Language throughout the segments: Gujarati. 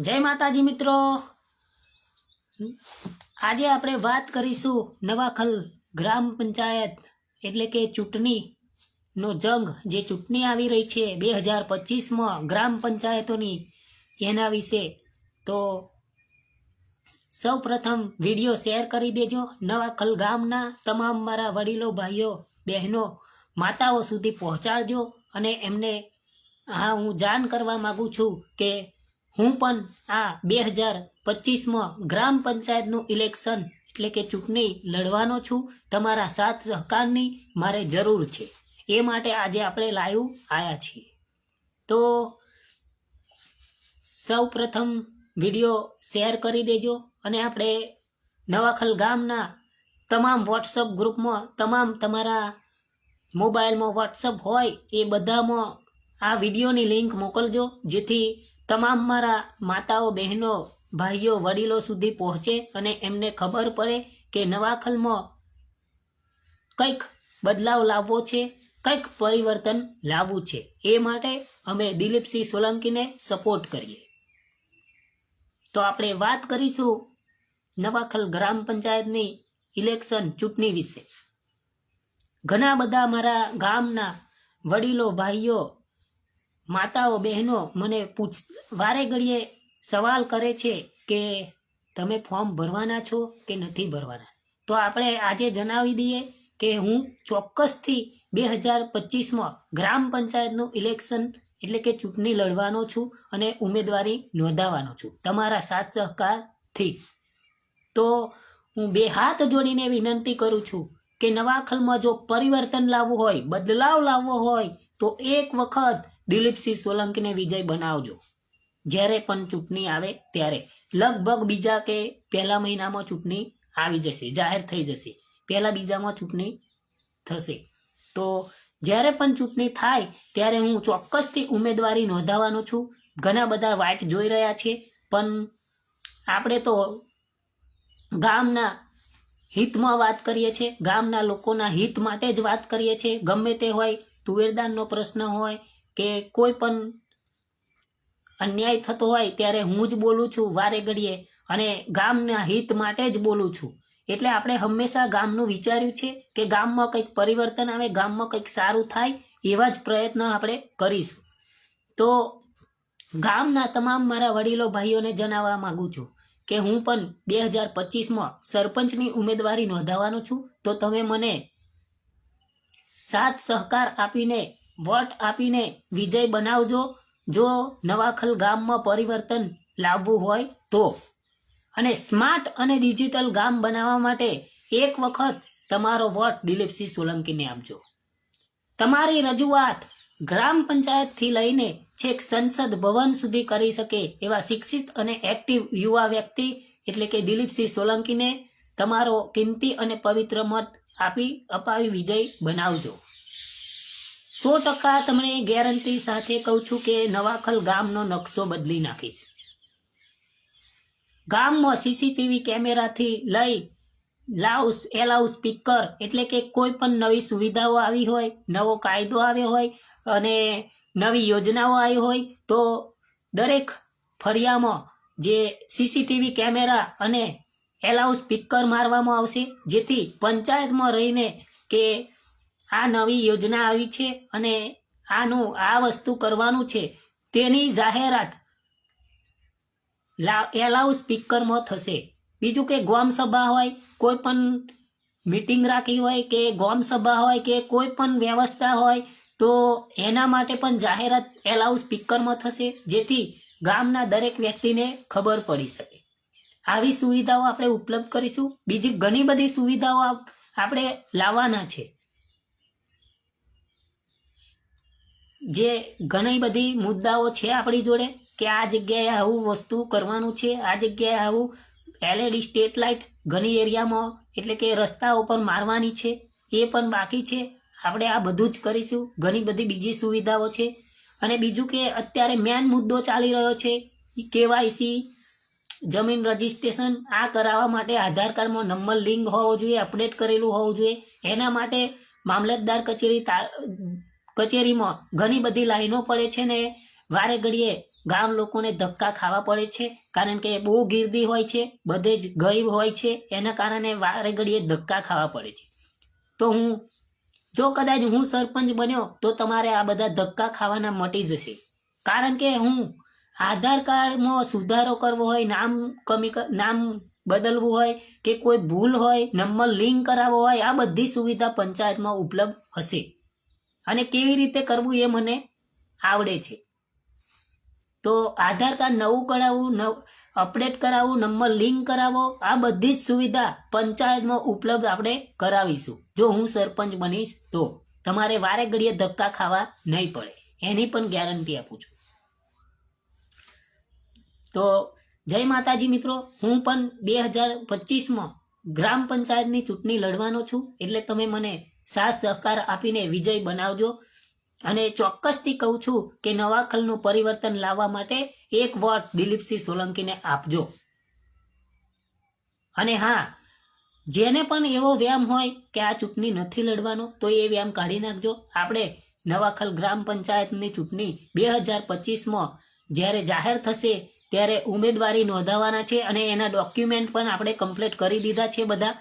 જય માતાજી મિત્રો. આજે આપણે વાત કરીશું નવાખલ ગ્રામ પંચાયત એટલે કે ચૂંટણીનો જંગ. જે ચૂંટણી આવી રહી છે બે હજાર પચીસમાં ગ્રામ પંચાયતોની એના વિશે. તો સૌ પ્રથમ વીડિયો શેર કરી દેજો. નવાખલ ગામના તમામ મારા વડીલો, ભાઈઓ, બહેનો, માતાઓ સુધી પહોંચાડજો. અને એમને, હા, હું જાણ કરવા માગું છું કે હું પણ આ બે હજાર પચીસમાં ગ્રામ પંચાયતનું ઇલેક્શન એટલે કે ચૂંટણી લડવાનો છું. તમારા સાથ સહકારની મારે જરૂર છે. એ માટે આજે આપણે લાઈવ આવ્યા છીએ. તો સૌ પ્રથમ વીડિયો શેર કરી દેજો અને આપણે નવાખલ ગામના તમામ વોટ્સઅપ ગ્રુપમાં તમામ તમારા મોબાઈલમાં વોટ્સઅપ હોય એ બધામાં આ વિડીયોની લિંક મોકલજો. જેથી તમામ મારા માતાઓ, બહેનો, ભાઈઓ, વડીલો સુધી પહોંચે અને એમને ખબર પડે કે નવાખલમાં કંઈક બદલાવ લાવવો છે, કંઈક પરિવર્તન લાવવું છે. એ માટે અમે દિલીપસિંહ સોલંકીને સપોર્ટ કરીએ. તો આપણે વાત કરીશું નવાખલ ગ્રામ પંચાયતની ઇલેક્શન ચૂંટણી વિશે. ઘણા બધા મારા ગામના વડીલો, ભાઈઓ માતાઓ, બહેનો મને પૂછ, વારે ઘડીએ સવાલ કરે છે કે તમે ફોર્મ ભરવાના છો કે નથી ભરવાના? તો આપણે આજે જણાવી દઈએ કે હું ચોક્કસથી બે હજાર પચીસમાં ગ્રામ પંચાયતનું ઇલેક્શન એટલે કે ચૂંટણી લડવાનો છું અને ઉમેદવારી નોંધાવાનો છું, તમારા સાથ સહકારથી. તો હું બે હાથ જોડીને વિનંતી કરું છું કે નવાખલમાં જો પરિવર્તન લાવવું હોય, બદલાવ લાવવો હોય, તો એક વખત દિલીપસિંહ સોલંકીને વિજય બનાવજો. જ્યારે પણ ચૂંટણી આવે ત્યારે. લગભગ બીજા કે પહેલા મહિનામાં ચૂંટણી આવી જશે, જાહેર થઈ જશે. પહેલા બીજામાં ચૂંટણી થશે. તો જ્યારે પણ ચૂંટણી થાય ત્યારે હું ચોક્કસથી ઉમેદવારી નોંધાવાનો છું. ઘણા બધા વાટ જોઈ રહ્યા છે, પણ આપણે તો ગામના હિતમાં વાત કરીએ છીએ, ગામના લોકોના હિત માટે જ વાત કરીએ છીએ. ગમે તે હોય તુવેરદાનનો પ્રશ્ન હોય કે કોઈ પણ અન્યાય થતો હોય ત્યારે હું જ બોલું છું, વારે ઘડીએ. અને ગામના હિત માટે જ બોલું છું. એટલે આપણે હંમેશા ગામનું વિચાર્યું છે કે ગામમાં કંઈક પરિવર્તન આવે, ગામમાં કંઈક સારું થાય, એવા જ પ્રયત્ન આપણે કરીશું. તો ગામના તમામ મારા વડીલો ભાઈઓને જણાવવા માંગુ છું કે હું પણ બે હજાર પચીસમાં સરપંચની ઉમેદવારી નોંધાવાનો છું. તો તમે મને સાથ સહકાર આપીને વોટ આપીને વિજય બનાવજો. જો નવાખલ ગામમાં પરિવર્તન લાવવું હોય તો. અને સ્માર્ટ અને ડિજિટલ ગામ બનાવવા માટે એક વખત તમારો વોટ દિલીપસિંહ સોલંકીને આપજો. તમારી રજૂઆત ગ્રામ પંચાયતથી લઈને છેક સંસદ ભવન સુધી કરી શકે એવા શિક્ષિત અને એક્ટિવ યુવા વ્યક્તિ એટલે કે દિલીપસિંહ સોલંકીને તમારો કિંમતી અને પવિત્ર મત આપી અપાવી વિજય બનાવજો. સો ટકા તમને ગેરંટી સાથે કહું છું કે નવાખલ ગામનો નકશો બદલી નાખીશ. ગામમાં સીસીટીવી કેમેરાથી લઈ લાઉસ એલાઉ સ્પીકર એટલે કે કોઈ પણ નવી સુવિધાઓ આવી હોય, નવો કાયદો આવ્યો હોય અને નવી યોજનાઓ આવી હોય, તો દરેક ફરિયામાં જે સીસીટીવી કેમેરા અને એલાઉ સ્પીકર મારવામાં આવશે, જેથી પંચાયતમાં રહીને કે આ નવી યોજના આવી છે અને આનું, આ વસ્તુ કરવાનું છે. તેની જાહેરાત લા એલાઉ સ્પીકરમાં થશે. બીજું કે ગોમ હોય, કોઈ પણ મીટિંગ રાખી હોય કે ગોમ હોય કે કોઈ પણ વ્યવસ્થા હોય, તો એના માટે પણ જાહેરાત એલાઉ સ્પીકરમાં થશે, જેથી ગામના દરેક વ્યક્તિને ખબર પડી શકે. આવી સુવિધાઓ આપણે ઉપલબ્ધ કરીશું. બીજી ઘણી બધી સુવિધાઓ આપણે લાવવાના છે. જે ઘણી બધી મુદ્દાઓ છે આપણી જોડે, કે આ જગ્યાએ આવું વસ્તુ કરવાનું છે, આ જગ્યાએ આવું એલઈડી સ્ટેટ લાઇટ ઘણી એરિયામાં, એટલે કે રસ્તાઓ પર મારવાની છે, એ પણ બાકી છે. આપણે આ બધું જ કરીશું. ઘણી બધી બીજી સુવિધાઓ છે. અને બીજું કે અત્યારે મેન મુદ્દો ચાલી રહ્યો છે કેવાયસી, જમીન રજીસ્ટ્રેશન, આ કરાવવા માટે આધાર કાર્ડમાં નંબર લિંક હોવો જોઈએ, અપડેટ કરેલું હોવું જોઈએ. એના માટે મામલતદાર કચેરી કચેરીમાં ઘણી બધી લાઈનો પડે છે ને, વારે ઘડીએ ગામ લોકોને ધક્કા ખાવા પડે છે, કારણ કે બહુ ગીર્દી હોય છે, બધે જ ગઈ હોય છે, એના કારણે વારે ઘડીએ ધક્કા ખાવા પડે છે. તો હું, જો કદાચ હું સરપંચ બન્યો, તો તમારે આ બધા ધક્કા ખાવાના મટી જશે. કારણ કે હું આધાર કાર્ડમાં સુધારો કરવો હોય, નામ કમી નામ બદલવું હોય, કે કોઈ ભૂલ હોય, નંબર લિંક કરાવવો હોય, આ બધી સુવિધા પંચાયતમાં ઉપલબ્ધ હશે. અને કેવી રીતે કરવું એ મને આવડે છે. તો આધાર કાર્ડ નવું કરાવવું નવ, અપડેટ કરાવવું નંબર લિંક કરાવો, આ બધી જ સુવિધા પંચાયતમાં ઉપલબ્ધ આપણે કરાવીશું. જો હું સરપંચ બનીશ તો તમારે વારે ઘડીએ ધક્કા ખાવા નહીં પડે. એની પણ ગેરંટી આપું છું. તો જય માતાજી મિત્રો, હું પણ બે હજાર પચીસમાં ગ્રામ પંચાયતની ચૂંટણી લડવાનો છું. એટલે તમે મને સાથ સહકાર આપીને વિજય બનાવજો. અને ચોક્કસથી કહું છું કે નવાખલનું પરિવર્તન લાવવા માટે એક વોટ દિલીપસિંહ સોલંકીને આપજો. અને હા, જેને પણ એવો વ્યાયામ હોય કે આ ચૂંટણી નથી લડવાનો, તો એ વ્યાયામ કાઢી નાખજો. આપણે નવાખલ ગ્રામ પંચાયતની ચૂંટણી બે હજાર પચીસમાં જ્યારે જાહેર થશે, ત્યારે ઉમેદવારી નોંધાવવાના છે અને એના ડોક્યુમેન્ટ પણ આપણે કમ્પ્લીટ કરી દીધા છે બધા.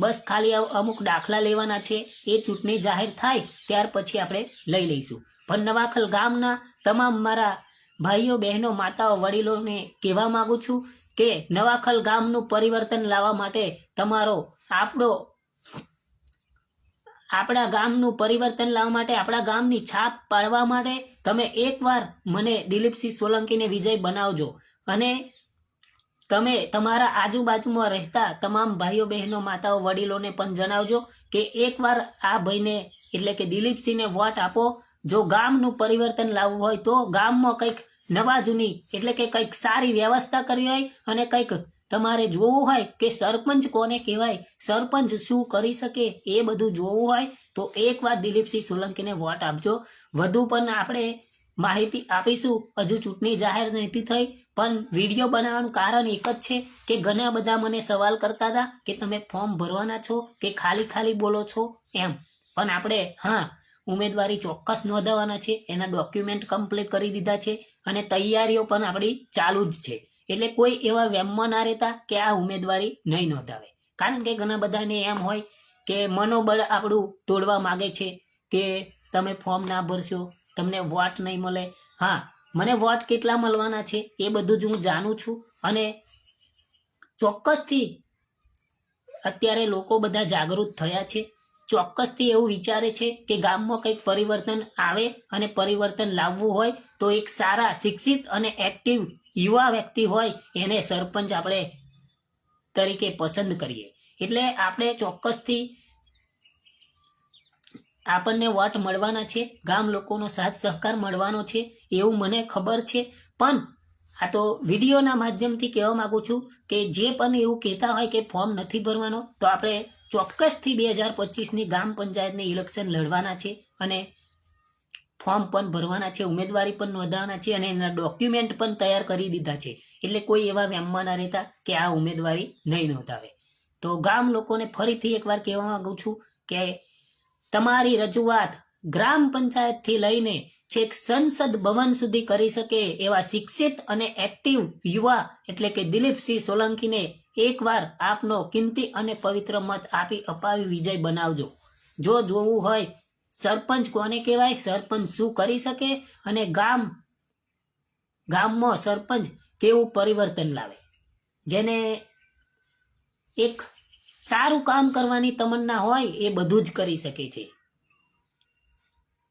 બસ ખાલી અમુક દાખલા લેવાના છે, એ ચૂંટણી જાહેર થાય ત્યાર પછી આપણે લઈ લઈશું. પણ નવાખલ ગામના તમામ મારા ભાઈઓ, બહેનો, માતાઓ, વડીલોને કહેવા માગું છું કે નવાખલ ગામનું પરિવર્તન લાવવા માટે તમારો આપણો આપણા ગામનું પરિવર્તન લાવવા માટે, આપણા ગામની છાપ પાડવા માટે તમે એકવાર મને દિલીપસિંહ સોલંકીને વિજય બનાવજો. અને તમે તમારા આજુબાજુમાં રહેતા તમામ ભાઈઓ બહેનો, માતાઓ, વડીલોને પણ જણાવજો કે એકવાર આ ભાઈને, એટલે કે દિલીપસિંહને વોટ આપો. જો ગામનું પરિવર્તન લાવવું હોય તો ગામમાં કંઈક નવા જૂની, એટલે કે કંઈક સારી વ્યવસ્થા કરવી હોય અને કંઈક તમારે જોવું હોય કે સરપંચ કોને કહેવાય, સરપંચ શું કરી શકે એ બધું જોવું હોય તો એકવાર દિલીપસિંહ સોલંકીને વોટ આપજો. વધુ પણ આપણે માહિતી આપીશું. હજુ ચૂંટણી જાહેર નથી થઈ, પણ વીડિયો બનાવવાનું કારણ એક જ છે કે ઘણા બધા મને સવાલ કરતા હતા કે તમે ફોર્મ ભરવાના છો કે ખાલી ખાલી બોલો છો એમ. પણ આપણે, હા, ઉમેદવારી ચોક્કસ નોંધાવવાના છે, એના ડોક્યુમેન્ટ કમ્પ્લીટ કરી દીધા છે અને તૈયારીઓ પણ આપણી ચાલુ જ છે. એટલે કોઈ એવા વેમમાં ના રહેતા કે આ ઉમેદવારી નહીં નોંધાવે. કારણ કે ઘણા બધાને એમ હોય કે મનોબળ આપણું તોડવા માગે છે કે તમે ફોર્મ ના ભરશો તમને વોટ નહીં મળે. હા, મને વોટ કેટલા મળવાના છે એ બધું જ હું જાણું છું અને ચોક્કસથી અત્યારે લોકો બધા જાગૃત થયા છે. ચોક્કસથી એવું વિચારે છે કે ગામમાં કંઈક પરિવર્તન આવે અને પરિવર્તન લાવવું હોય તો એક સારા, શિક્ષિત અને એક્ટિવ યુવા વ્યક્તિ હોય એને સરપંચ આપણે તરીકે પસંદ કરીએ. એટલે આપણે ચોક્કસથી આપણને વોટ મળવાના છે, ગામ લોકોનો સાથ સહકાર મળવાનો છે, એવું મને ખબર છે. પણ આ તો વિડીયોના માધ્યમથી કહેવા માંગુ છું કે જે પણ એવું કહેતા હોય કે ફોર્મ નથી ભરવાનો, તો આપણે ચોક્કસથી બે હજાર પચીસની ગામ પંચાયતની ઇલેક્શન લડવાના છે અને ફોર્મ પણ ભરવાના છે, ઉમેદવારી પણ નોંધાવાના છે અને એના ડોક્યુમેન્ટ પણ તૈયાર કરી દીધા છે. એટલે કોઈ એવા વ્યામમાં ના રહેતા કે આ ઉમેદવારી નહીં નોંધાવે. તો ગામ લોકોને ફરીથી એકવાર કહેવા માગું છું કે તમારી રજૂઆત ગ્રામ પંચાયતથી લઈને છેક સંસદ ભવન સુધી કરી શકે એવા શિક્ષિત અને એક્ટિવ યુવા એટલે કે દિલીપસિંહ સોલંકીને એકવાર આપનો કિંમતી અને પવિત્ર મત આપી અપાવી વિજય બનાવજો. જો જોવું હોય, સરપંચ કોને કહેવાય? સરપંચ શું કરી શકે? અને ગામ, ગામમાં સરપંચ કેવું પરિવર્તન લાવે? જેને એક સારું કામ કરવાની તમન્ના હોય એ બધું જ કરી શકે છે.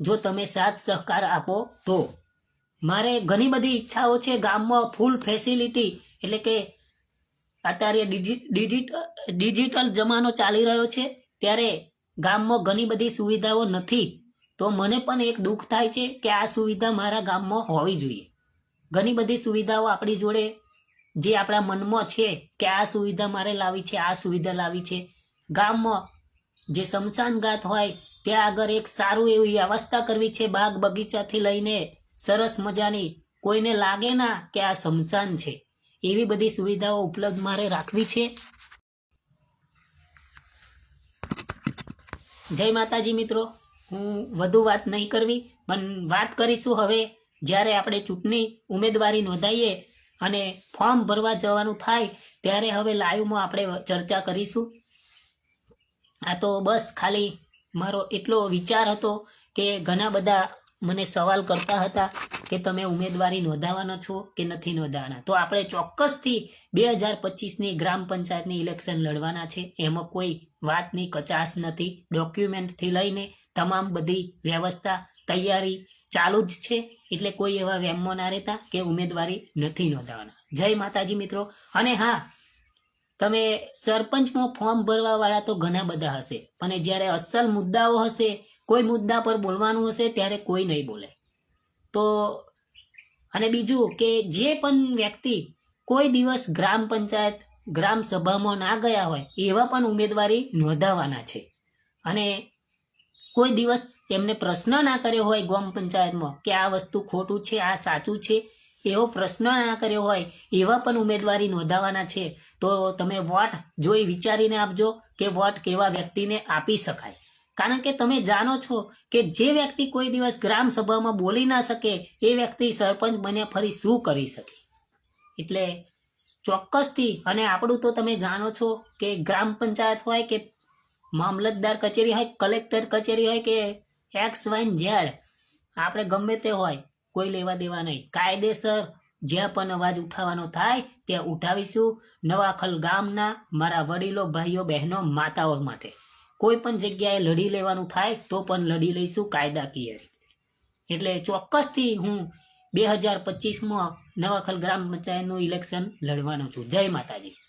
જો તમે સાથ સહકાર આપો તો. મારે ઘણી બધી ઈચ્છાઓ છે ગામમાં ફૂલ ફેસિલિટી એટલે કે અત્યારે ડિજિ- ડિજિટ ડિજિટલ જમાનો ચાલી રહ્યો છે. ત્યારે ગામમાં ઘણી બધી સુવિધાઓ નથી. તો મને પણ એક દુઃખ થાય છે કે આ સુવિધા મારા ગામમાં હોવી જોઈએ. ઘણી બધી સુવિધાઓ આપણી જોડે જે આપણા મનમાં છે કે આ સુવિધા મારે લાવી છે, આ સુવિધા લાવી છે. ગામમાં જે શમશાન ઘાત હોય, ત્યાં આગળ એક સારું એવી વ્યવસ્થા કરવી છે બાગ બગીચાથી લઈને સરસ મજાની. કોઈને લાગે ના કે આ શમશાન છે. એવી બધી સુવિધાઓ ઉપલબ્ધ મારે રાખવી છે. જય માતાજી મિત્રો. હું વધુ વાત નહીં કરવી, પણ વાત કરીશું હવે જ્યારે આપણે ચૂંટણી ઉમેદવારી નોંધાઈએ અને ફોર્મ ભરવા જવાનું થાય ત્યારે હવે લાઈવમાં આપણે ચર્ચા કરીશું. આ તો બસ ખાલી મારો એટલો વિચાર હતો કે ઘણા બધા મને સવાલ કરતા હતા કે તમે ઉમેદવારી નોંધાવાના છો કે નથી નોંધાવાના તો આપણે ચોક્કસથી બે હજાર પચીસની ગ્રામ પંચાયતની ઇલેક્શન લડવાના છે. એમાં કોઈ વાતની કચાશ નથી. ડોક્યુમેન્ટથી લઈને તમામ બધી વ્યવસ્થા તૈયારી ચાલુ જ છે. એટલે કોઈ એવા વેમમાં ના રહેતા કે ઉમેદવારી નથી નોંધાવાના. જય માતાજી મિત્રો. અને હા, તમે સરપંચમાં ફોર્મ ભરવા વાળા તો ઘણા બધા હશે. પણ જ્યારે અસલ મુદ્દાઓ હશે, કોઈ મુદ્દા પર બોલવાનું હશે, ત્યારે કોઈ નહીં બોલે. તો અને બીજું કે જે પણ વ્યક્તિ કોઈ દિવસ ગ્રામ પંચાયત, ગ્રામ સભામાં ના ગયા હોય, એવા પણ ઉમેદવારી નોંધાવાના છે. અને કોઈ દિવસ એમને પ્રશ્ન ના કર્યો હોય ગ્રામ પંચાયતમાં કે આ વસ્તુ ખોટું છે, આ સાચું છે, એવો પ્રશ્ન ના કર્યો હોય, એવા પણ ઉમેદવારી નોંધાવાના છે, તો તમે વોટ જોઈ વિચારીને આપજો કે વોટ કેવા વ્યક્તિને આપી શકાય. કારણ કે તમે જાણો છો કે જે વ્યક્તિ કોઈ દિવસ ગ્રામ સભામાં બોલી ના શકે, એ વ્યક્તિ સરપંચ બન્યા ફરી શું કરી શકે? એટલે ચોક્કસથી, અને આપણું તો તમે જાણો છો કે ગ્રામ પંચાયત હોય કે મામલતદાર કચેરી હોય, કલેક્ટર કચેરી હોય કે એક્સ વાઈન ઝેડ, આપણે ગમે તે હોય, કોઈ લેવા દેવા નહીં. કાયદેસર જ્યાં પણ અવાજ ઉઠાવવાનો થાય, ત્યાં ઉઠાવીશું. નવાખલ ગામના મારા વડીલો, ભાઈઓ, બહેનો, માતાઓ માટે. કોઈ પણ જગ્યાએ લડી લેવાનું થાય, તો પણ લડી લઈશું કાયદાકીય એટલે ચોક્કસથી હું બે હજાર પચીસમાં નવાખલ ગ્રામ પંચાયતનું ઇલેક્શન લડવાનો છું. જય માતાજી.